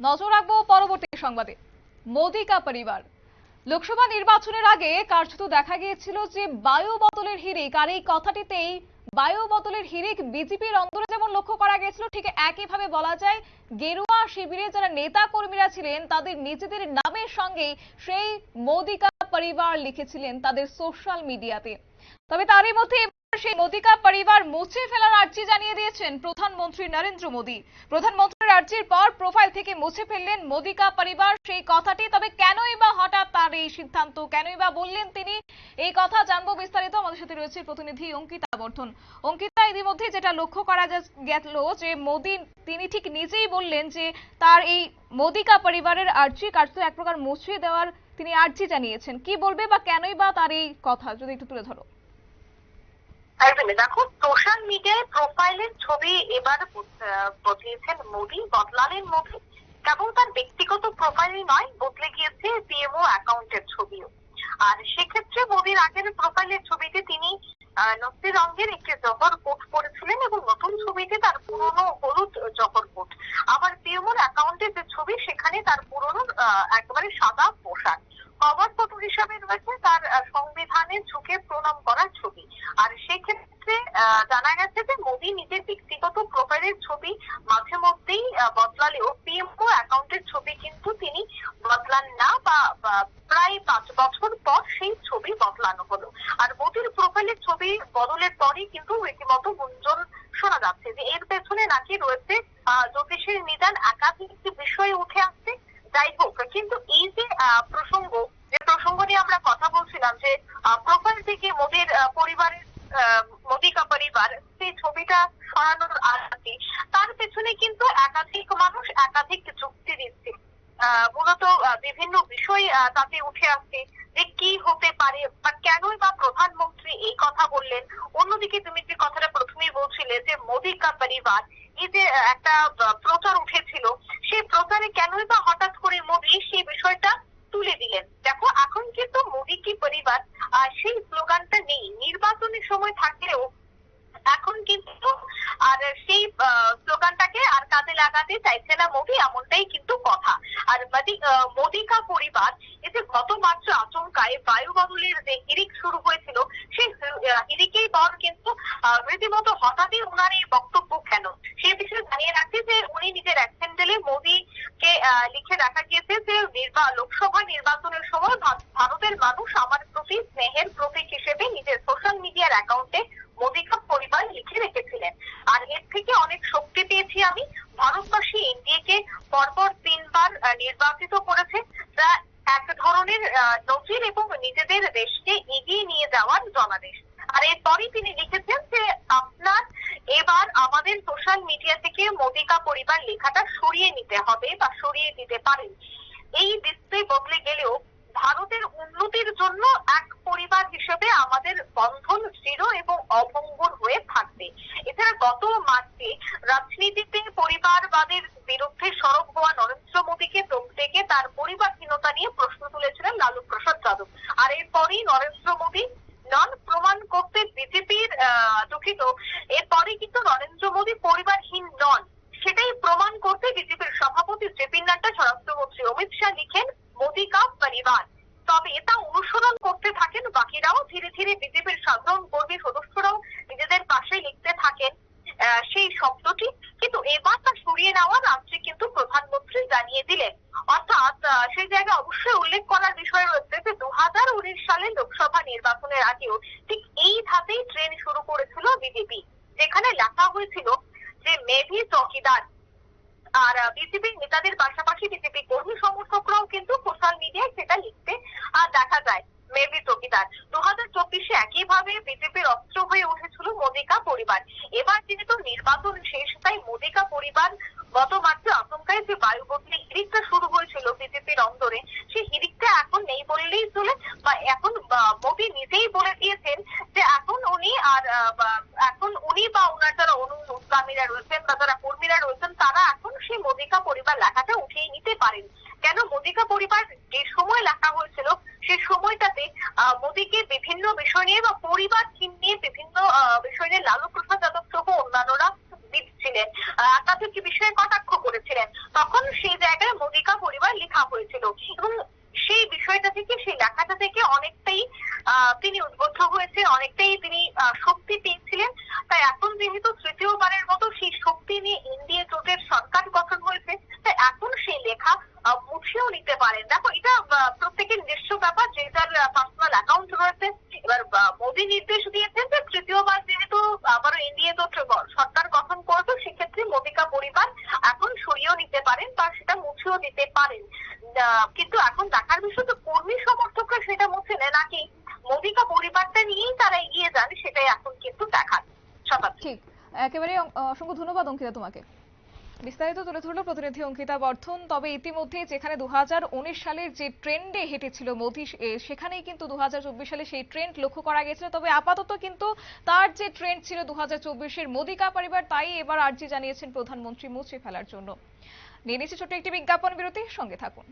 নজর রাখব পরবর্তী সংবাদে। মোদিকা পরিবার। লোকসভা নির্বাচনের আগে কার্যত দেখা গিয়েছিল যে বায়ু বদলের হিরিক আর এই কথাটিতেই বায়ু বদলের হিরিক বিজেপির অন্দরে যেমন লক্ষ্য করা গেছিল ঠিক একইভাবে বলা যায় গেরুয়া শিবিরে যারা নেতা কর্মীরা ছিলেন, তাদের নিজেদের নামের সঙ্গে সেই মোদিকা পরিবার লিখেছিলেন তাদের সোশ্যাল মিডিয়াতে তবে তারই মধ্যে তিনি? অঙ্কিতা যেটা লক্ষ্য করা গেল যে তিনি ঠিক নিজেই বললেন যে তার এই মোদিকা পরিবারের আর্জি কার্যত এক প্রকার মুছিয়ে দেওয়ার তিনি আর্জি জানিয়েছেন। কি বলবে বা কেনই বা তার এই কথা, যদি একটু তুলে ধরো। একদমই। দেখো সোশ্যাল মিডিয়ায় প্রোফাইলের ছবি এবার বদলিয়েছেন মোদি, বদলালেন মোদি। কেবল তার ব্যক্তিগত প্রোফাইলই নয়, বদলে গিয়েছে পিএমও অ্যাকাউন্টের ছবিও। আর সেক্ষেত্রে মোদির আগের প্রোফাইলের ছবিতে তিনি নকশি রঙের একটি জহর কোট পরেছিলেন এবং নতুন ছবিতে তার পুরনো হলুদ জহর কোট। আবার পিএমওর অ্যাকাউন্টের যে ছবি, সেখানে তার পুরনো একেবারে সাদা পোশাক। কভার ফটো হিসাবে রয়েছে তার আহ, সংবিধানে ঝুঁকে প্রণাম করার ছবি আর সেক্ষেত্রে আহ, জানা গেছে যে মোদী নিজের ব্যক্তিগত প্রোফাইলের ছবি মাঝে মধ্যেই বদলালেও পিএমও অ্যাকাউন্টের ছবি কিন্তু তিনি বদলান না বা প্রায় পাঁচ বছর পর সেই ছবি বদলানো হলো। আর মোদীর প্রোফাইলের ছবি বদলের পরই কিন্তু রীতিমতো গুঞ্জন শোনা যাচ্ছে যে এর পেছনে নাকি রয়েছে জ্যোতিষের নিদান একাধিক বিষয় উঠে আসছে। যাই হোক কিন্তু এই যে প্রসঙ্গ যে প্রসঙ্গ নিয়ে আমরা কথা বলছিলাম যে প্রোফাইল থেকে মোদীর পরিবারের আহ, মোদিকা পরিবার সেই ছবিটা সরানোর আগে তার পেছনে কিন্তু একাধিক মানুষ একাধিক যুক্তি দিচ্ছে আহ, মূলত আহ, আহ, তাতে উঠে আসছে যে কি হতে পারে বা কেনই বা প্রধানমন্ত্রী এই কথা বললেন। অন্যদিকে তুমি যে কথাটা প্রথমেই বলছিলে যে মোদিকা পরিবার এই যে একটা প্রচার উঠেছিল সেই প্রচারে কেনই বা হঠাৎ করে মোদী সেই বিষয়টা তুলে দিলেন দেখো এখন কিন্তু মোদী কি পরিবার আহ, সেই স্লোগানটা নেই নির্বাচনের সময় থাকলেও এখন কিন্তু আর সেই আহ, স্লোগানটাকে আর কাজে চাইছে না মোদী এমনটাই কিন্তু কথা। আর আহ, মোদিকা পরিবার যে গত মার্চ আচমকায় বায়ু বদলের যে হিরিক শুরু হয়েছিল সেই হিরিকেই পর কিন্তু রীতিমতো হঠাৎই ওনার এই বক্তব্য কেন? সে বিষয়ে জানিয়ে রাখছি যে উনি নিজের অ্যাক্সেন্ডেলে মোদীকে আহ, লিখে দেখা গিয়েছে যে লোকসভা নির্বাচনের সময় ভারতের মানুষ আমার প্রতি স্নেহের প্রতীক হিসেবে নিজের সোশ্যাল মিডিয়ার অ্যাকাউন্টে মোদিকা পরিবার লিখে রেখেছিলেন আর এর থেকে অনেক শক্তি পেয়েছি আমি ভারতবাসী এনডিএকে পরপর তিনবার আহ, নির্বাচিত করেছে যা আহ, নজির এবং নিজেদের দেশকে এগিয়ে নিয়ে যাওয়ার জনাদেশ। আর এরপরই তিনি লিখেছেন যে আপনার এবার আমাদের সোশ্যাল মিডিয়া থেকে মোদিকা পরিবার লেখাটা সরিয়ে নিতে হবে বা সরিয়ে দিতে পারেন। এই ডিসপ্লে বদলে গেলেও ভারতের উন্নতির জন্য এক পরিবার হিসেবে আমাদের বন্ধন দৃঢ় এবং অভঙ্গুর হয়ে থাকবে। এছাড়া গত মার্চে রাজনীতিতে পরিবারবাদের বিরুদ্ধে সরব হওয়া নরেন্দ্র মোদীকে থেকে তার পরিবারহীনতা নিয়ে প্রশ্ন তুলেছিলেন লালু প্রসাদ যাদব। আর এরপরই নরেন্দ্র মোদী নন প্রমাণ করতে বিজেপির, আহ, দুঃখিত এরপরই কিন্তু নরেন্দ্র মোদী পরিবারহীন নন সেটাই প্রমাণ করতে বিজেপির সভাপতি জেপি নাড্ডা স্বরাষ্ট্রমন্ত্রী অমিত শাহ লিখেন মোদী কা পরিবার তবে তা অনুসরণ করতে থাকেন বাকিরাও, ধীরে ধীরে বিজেপির সাধারণ কর্মী সদস্যরাও নিজেদের পাশে লিখতে থাকেন সেই শব্দটি কিন্তু এবার তা সরিয়ে নেওয়া রাজ্যে কিন্তু প্রধানমন্ত্রী জানিয়ে দিলেন। অর্থাৎ সেই জায়গায় অবশ্যই উল্লেখ করার বিষয় রয়েছে যে দু হাজার উনিশ সালে লোকসভা নির্বাচনের আগেও ঠিক এই ধাপেই ট্রেন শুরু করেছিল বিজেপি, যেখানে লেখা হয়েছিল যে মেভি চৌকিদার আর বিজেপি নেতাদের পাশাপাশি বিজেপি কর্মী সমর্থকরাও কিন্তু সোশ্যাল মিডিয়ায় সেটা লিখতে আর দেখা যায়। মেবি চকিদার দু হাজার চব্বিশে একইভাবে বিজেপির অস্ত্র হয়ে উঠেছিল মোদিকা পরিবার। এবার যেহেতু নির্বাচন শেষ, তাই মোদিকা পরিবার গত মার্চে আতঙ্কায় যে বায়ু বদলে হিরিকটা শুরু হয়েছিল বিজেপির অন্দরে সেই হিরিকটা এখন নেই বললেই চলে বা এখন আহ, মোদী নিজেই বলে দিয়েছেন যে এখন উনি আর আহ, বা- এখন উনি বা ওনার যারা অনুগামীরা রয়েছেন বা যারা কর্মীরা রয়েছেন তারা এখন সেই মোদিকা পরিবার লেখাটা উঠিয়ে নিতে পারেন কেন মোদিকা পরিবার যে সময় লেখা হয়েছিল, সেই সময়টাতে মোদীকে বিভিন্ন বিষয় নিয়ে বা পরিবার নিয়ে বিভিন্ন বিষয় নিয়ে লালু প্রসাদ যাদব সহ অন্যান্যরা দিচ্ছিলেন একাধিক বিষয়ে কটাক্ষ করেছিলেন, তখন সেই জায়গায় মোদিকা পরিবার লেখা হয়েছিল এবং সেই বিষয়টা থেকে, সেই লেখাটা থেকে অনেকটাই তিনি উদ্বুদ্ধ হয়েছে অনেকটাই তিনি আহ, শক্তি পেয়েছিলেন তাই এখন যেহেতু তৃতীয়বারের মতো সেই শক্তি নিয়ে এনডিএ জোটের সরকার গঠন হয়েছে তাই এখন সেই লেখা আহ, মুছেও নিতে পারেন দেখো এটা আহ, প্রত্যেকের নিজস্ব ব্যাপার যে যার পার্সোনাল অ্যাকাউন্ট রয়েছে এবার আহ, মোদী নির্দেশ দিয়েছেন যে তৃতীয়বার যেহেতু আবারও এনডিএ জোট গ- সরকার গঠন করবে সেক্ষেত্রে মোদিকা পরিবার এখন সরিয়েও নিতে পারেন বা সেটা মুছেও দিতে পারেন আহ, কিন্তু এখন দেখার বিষয় তো কর্মী সমর্থকরা সেটা মুছে নেয় নাকি মোদিকা পরিবারটা নিয়েই তারা এগিয়ে যান, সেটাই এখন কিন্তু দেখার ঠিক। একেবারে অসংখ্য ধন্যবাদ, অঙ্কিতা, তোমাকে। বিস্তারিত তুলে ধরলো প্রতিনিধি অঙ্কিতা বর্ধন। তবে ইতিমধ্যে যেখানে দু সালের যে ট্রেন্ডে হেঁটেছিল মোদী সেখানেই কিন্তু দু হাজার চব্বিশ সালে সেই ট্রেন্ড লক্ষ্য করা গেছিল। তবে আপাতত কিন্তু তার যে ট্রেন্ড ছিল দু হাজার মোদিকা পরিবার, তাই এবার আর্জি জানিয়েছেন প্রধানমন্ত্রী, মুছে ফেলার জন্য। নিয়ে নিচ্ছি ছোট্ট একটি বিজ্ঞাপন বিরতি, সঙ্গে থাকুন।